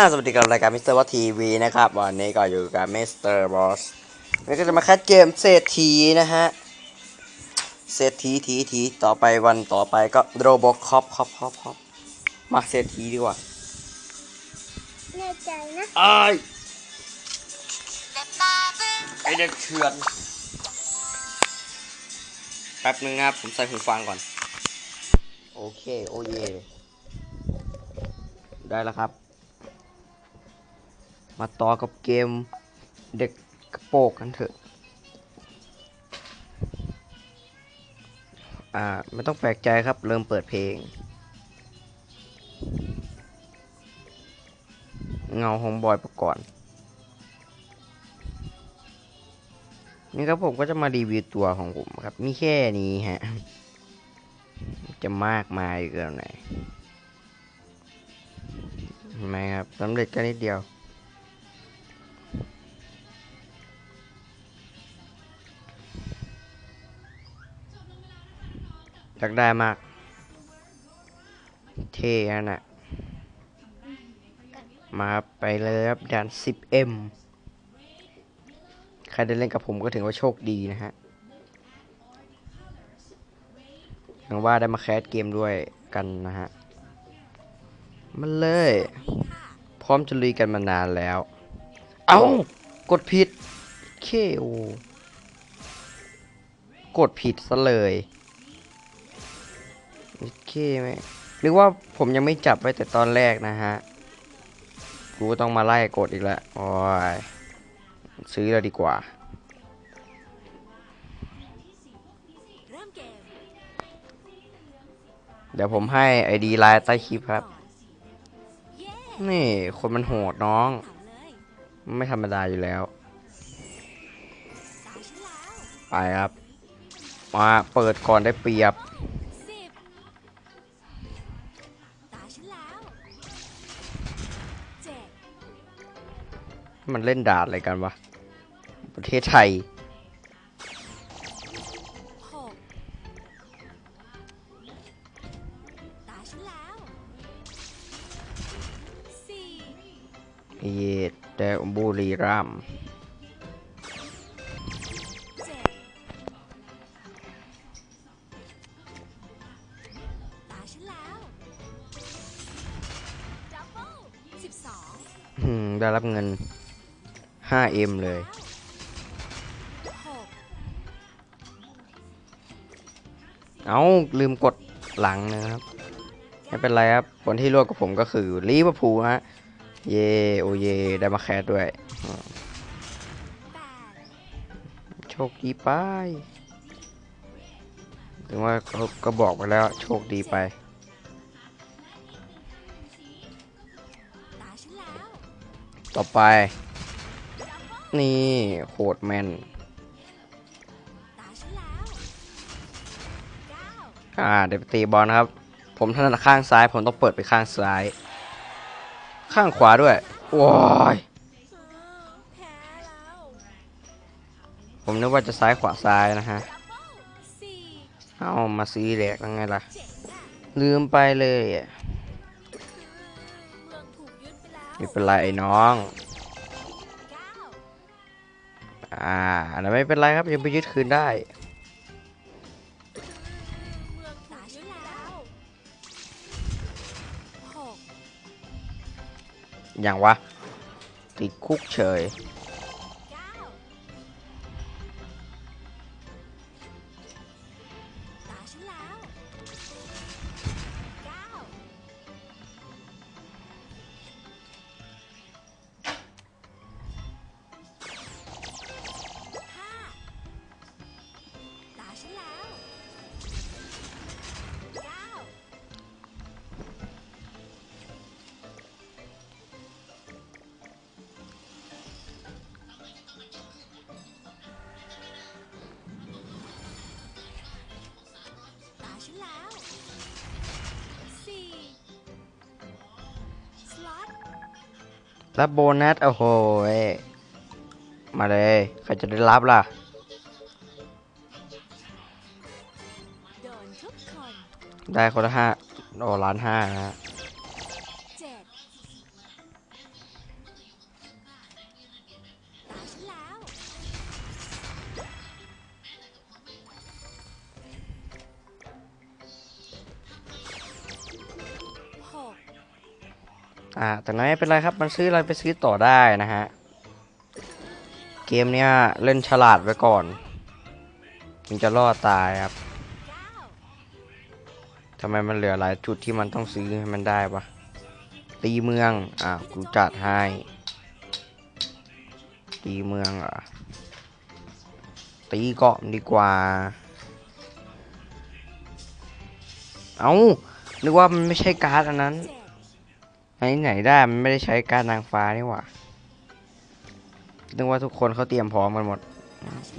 อ่าสวัสดีครับรายการมิสเตอร์วอทีวีนะครับ วันนี้ก็อยู่กับมิสเตอร์บอสวันนี้ก็จะมาคัดเกมเศรษฐีนะฮะเศรษฐีทีทีต่อไปวันต่อไปก็โรบอคอปคอปคอปคอปมาเศรษฐีดีกว่าแน่ใจนะไอ้ายไอเด็กเถื่อนแป๊บนึงนะครับผมใส่หูฟังก่อน โอเค โอเยได้แล้วครับ มาต่อกับเกมเด็กกระโปรงกันเถอะ อ่า ไม่ต้องแปลกใจครับ เริ่มเปิดเพลง เงาของบอยประกอบนี่ครับผมก็จะมารีวิวตัวของผมครับ มีแค่นี้ฮะ จะมากมายเกินไหนไหมครับสำเร็จแค่นิดเดียว อยากได้มาก เท่าน่ะ มาไปเลยครับด่าน 10M ใครได้เล่นกับผมก็ถือว่าโชคดีนะฮะอย่างว่าได้มาแคสเกมด้วยกันนะฮะ มันเลย พร้อมจะลุยกันมานานแล้ว เอา้ากดผิดเคโอกดผิดซะเลย เคไหมหรือว่าผมยังไม่จับไว้แต่ตอนแรกนะฮะ กูต้องมาไล่กดอีกแล้วโอ้ยซื้อเลยดีกว่า เดี๋ยวผมให้ไอดีไลน์ใต้คลิปครับ นี่คนมันโหดน้อง ไม่ธรรมดาอยู่แล้วตาฉันแล้วไปครับ มาเปิดก่อนได้เปรียบ มันเล่นดาดอะไรกันวะ ประเทศไทยหกตาฉันแล้วสี่เยดแต่บุรีรัมย์เจ็ดตาฉันแล้วดับเบิลสิบสองอืมได้รับเงิน 5M เลย เอาลืมกดหลังนะครับ ไม่เป็นไรครับ คนที่รวดกับผมก็คือลีเวอร์พูลฮะ เย โอเย ได้มาแคสด้วย โชคดีไป ถึงว่าเขาก็บอกไปแล้ว โชคดีไปต่อไป นี่โคตรแมนตาฉันอ่าเดี๋ยวตีบอลครับ ผมถนัดข้างซ้าย ผมต้องเปิดไปข้างซ้าย ข้างขวาด้วยว้ยผมนึกว่าจะซ้ายขวาซ้ายนะฮะ เอามาซีแหลกยังไงล่ะ ลืมไปเลยมืองถูกยึดไปแล้วไม่เป็นไรไอ้น้อง อ่าอันนั้นไม่เป็นไรครับยังไปยึดคืนได้เมืองตาฉันแล้วหกอย่างวะ ติดคุกเฉย รับโบนัสโอ้โหมาเลยใครจะได้รับล่ะได้คนละห้าโอ้ล้านห้านะฮะ อ่าแต่ไม่เป็นไรครับมันซื้ออะไรไปซื้อต่อได้นะฮะเกมเนี้ยเล่นฉลาดไว้ก่อนถึงจะรอดตายครับทำไมมันเหลือหลายจุดที่มันต้องซื้อให้มันได้ปะตีเมืองอ่ากูจัดให้ตีเมืองเหรอตีเกาะดีกว่า เอานึกว่ามันไม่ใช่การ์ดอันนั้น อันนี้ไหนได้มันไม่ได้ใช้การดนางฟ้านี่หว่านึกว่าทุกคนเขาเตรียมพร้อมกันหมด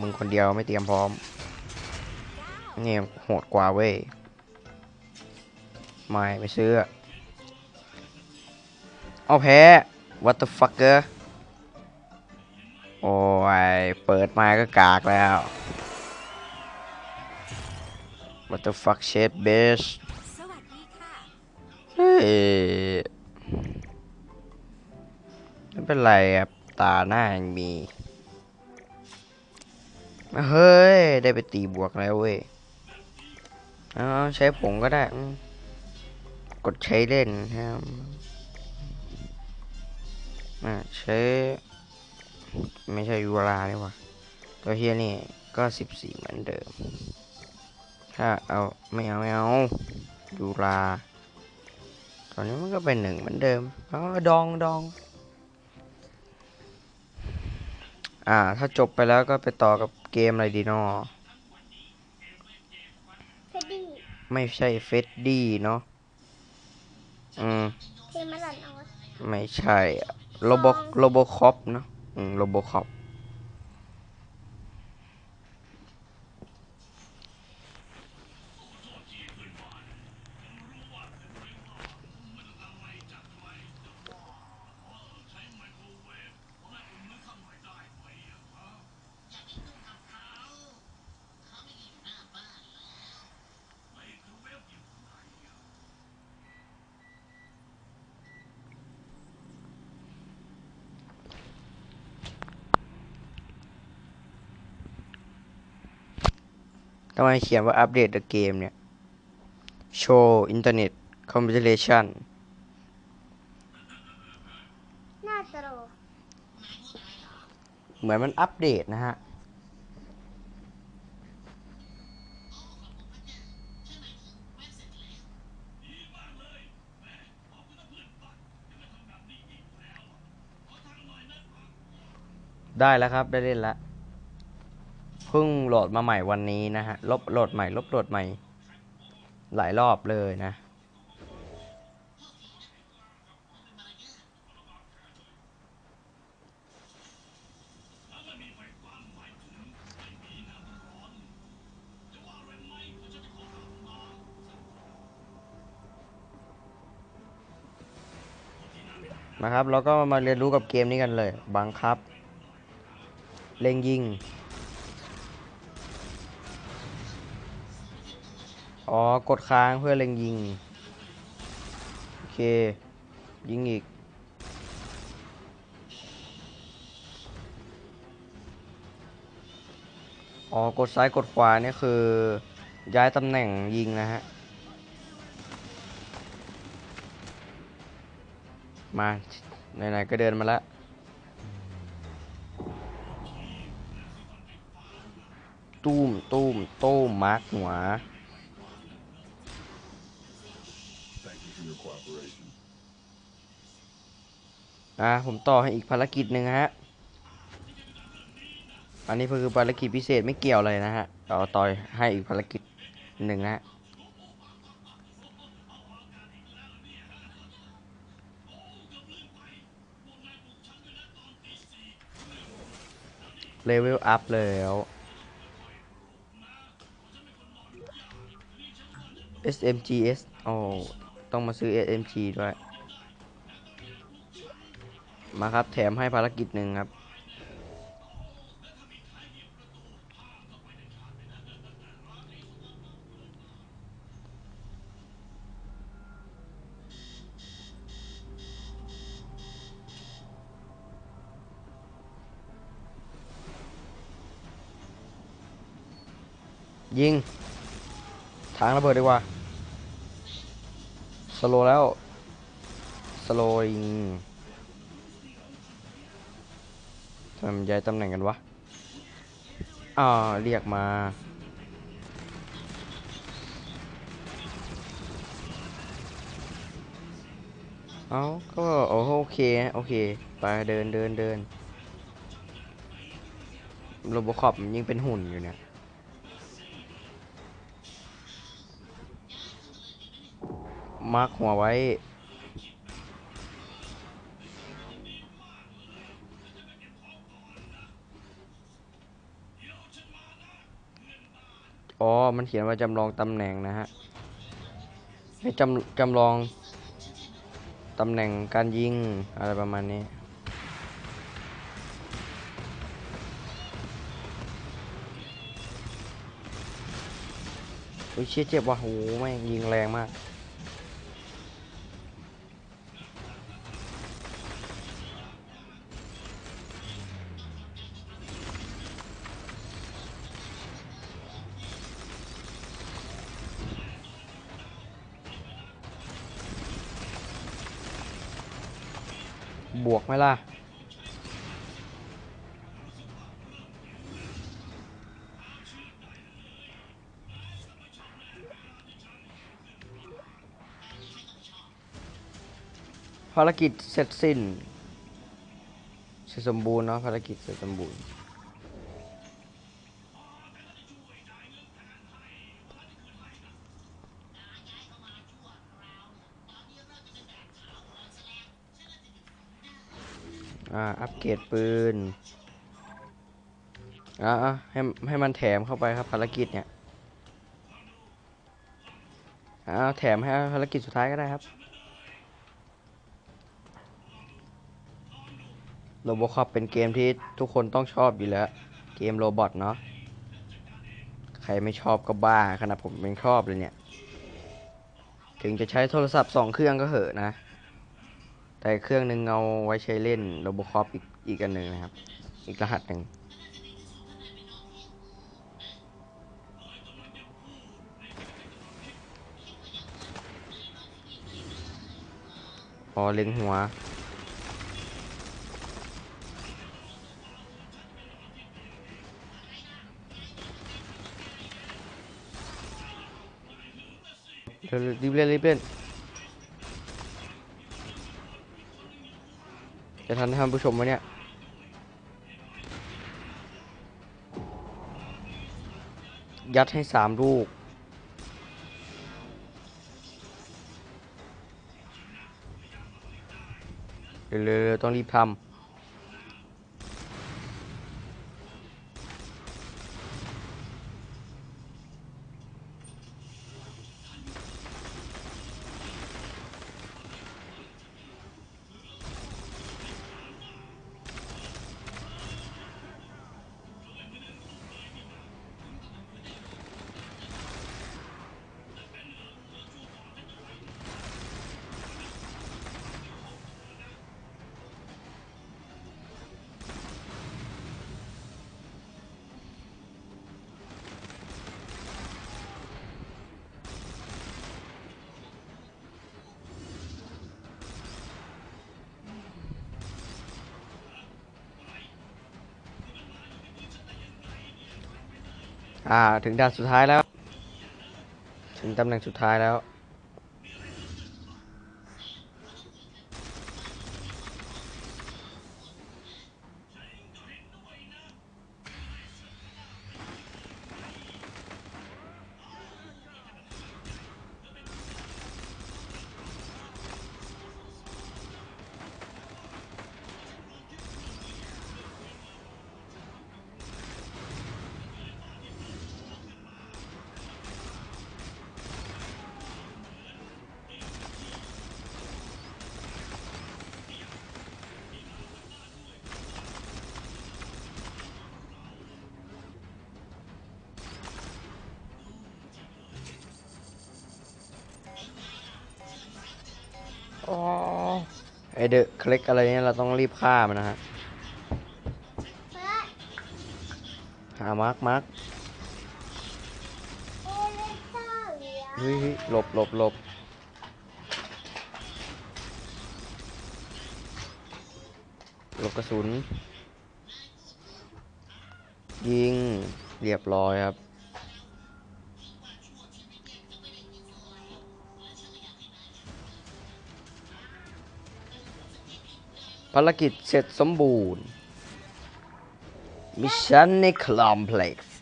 มึงคนเดียวไม่เตรียมพร้อมเก้านี่โหดกว่าเว้ย ไม่ไม่ซื้อ เอาแพ้ what the fucker โอ้ย เปิดมาก็กากแล้ว what the fuck shit bitch สวัสดีค่ะเฮ้ย ไม่เป็นไรครับ ตาหน้ายังมี เฮ้ย ได้ไปตีบวกแล้วเว้ยเอาใช้ผงก็ได้ กดใช้เล่นครับใช้ไม่ใช่ยูรานี่หว่าตัวเฮียนี่ก็สิบสี่เหมือนเดิม ถ้าเอาไม่เอาไม่เอายูราตอนนี้มันก็เป็นหนึ่งเหมือนเดิมอ๋อดองดอง อ่า ถ้าจบไปแล้วก็ไปต่อกับเกมอะไรดีเนาะเฟดดี้ไม่ใช่เฟดดี้เนาะ อืมเทมาลอนออสไม่ใช่โลโบโลโบคอปเนาะ อืมโลโบคอป ทำไมเขียนว่าอัปเดตเกมเนี่ยโชว์อินเทอร์เน็ตคอมพิวเตอร์ชันหน้าตรอเหมือนมันอัปเดตนะฮะ ได้แล้วครับ ได้เล่นแล้ว เพิ่งโหลดมาใหม่วันนี้นะฮะลบโหลดใหม่ ลบโหลดใหม่ หลายรอบเลยนะ นะครับ เราก็มาเรียนรู้กับเกมนี้กันเลย บังคับ เล็งยิง อ๋อ กดค้างเพื่อเล็งยิง โอเค ยิงอีก อ๋อ กดซ้ายกดขวานี่คือ ย้ายตำแหน่งยิงนะฮะ มา ไหน ๆ ก็เดินมาแล้วตุ้มตุ้มตุ้มมาร์กหัว อะผมต่อให้อีกภารกิจหนึ่งฮะ อันนี้คือภารกิจพิเศษไม่เกี่ยวเลยนะฮะต่อต่อยให้อีกภารกิจหนึ่งฮะเลเวลอัพแล้ว SMGS โอ้ ต้องมาซื้อ SMG ด้วย มาครับแถมให้ภารกิจหนึ่งครับ ยิงทางระเบิดดีกว่า สโลแล้ว สโลยิงทำไมย้ายตำแหน่งกันวะ อ่า เรียกมา เอาก็โอโอเค โอเค ไปเดินเดินเดินโรบคอปมันยิ่งเป็นหุ่นอยู่เนี่ย มาร์คหัวไว้ อ๋อ มันเขียนว่าจำลองตำแหน่งนะฮะ ให้จำจำลองตำแหน่งการยิงอะไรประมาณนี้โอ้ยเชี่ยเจ็บว่ะโหแม่งยิงแรงมาก บวกไหมล่ะ ภารกิจเสร็จสิ้น เสร็จสมบูรณ์เนาะภารกิจเสร็จสมบูรณ์ อ่า อัปเกรดปืน อ่าอะให้ให้มันแถมเข้าไปครับภารกิจเนี่ย อ่า แถมให้ภารกิจสุดท้ายก็ได้ครับโรบอคอปเป็นเกมที่ทุกคนต้องชอบอยู่แล้ว เกมโรบอทเนาะ ใครไม่ชอบก็บ้าขนาดผมเป็นชอบเลยเนี่ย ถึงจะใช้โทรศัพท์สองเครื่องก็เหอะนะ แต่เครื่องหนึ่งเอาไว้ใช้เล่นโรบอคอปอีกอีกอันหนึ่งนะครับ อีกรหัสหนึ่งพอเล็งหัวเร็วๆรีบเล่นรีบเล่น จะทันท่านผู้ชมไหมเนี่ยยัดให้สามลูก เร็วๆต้องรีบทำ อ่า ถึงด่านสุดท้ายแล้ว ถึงตำแหน่งสุดท้ายแล้ว ไอเดอะคลิกอะไรเนี่ยเราต้องรีบฆ่ามันนะฮะหามาร์กมาร์กเฮ้ยหลบหลบหลบหลบกระสุน ยิงเรียบร้อยครับ ภารกิจเสร็จสมบูรณ์ มิชชั่นในคลอมเพล็กซ์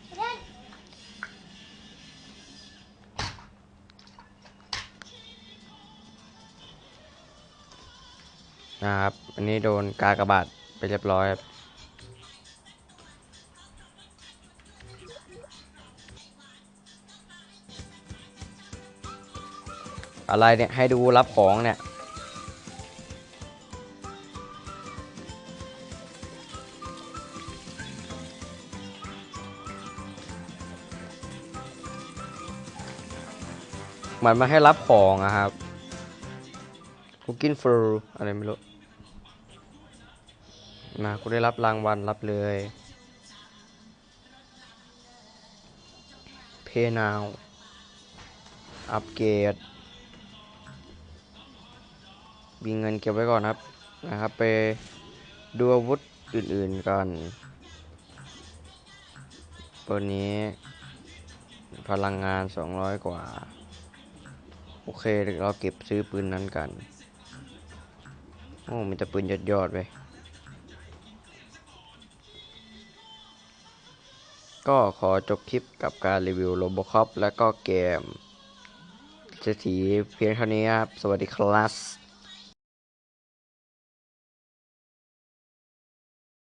นะครับ อันนี้โดนกากระบาดไปเรียบร้อยครับอะไรเนี่ย ให้ดูรับของเนี่ย มันมาให้รับของอะครับคุกกินฟลูอะไรไม่รู้มากูได้รับรางวัลรับเลย เพนาว อัปเกรดมีเงินเก็บไว้ก่อนครับ นะครับ ไปดูอาวุธอื่นๆกัน ตัวนี้ พลังงาน 200 กว่า โอเคเราเก็บซื้อปืนนั้นกัน โอ้มีแต่ปืนยอดยอดไปก็ขอจบคลิปกับการรีวิวโ o บ c ค p และก็เกมเศรษฐีเพียงเท่านี้ครับ สวัสดีครับ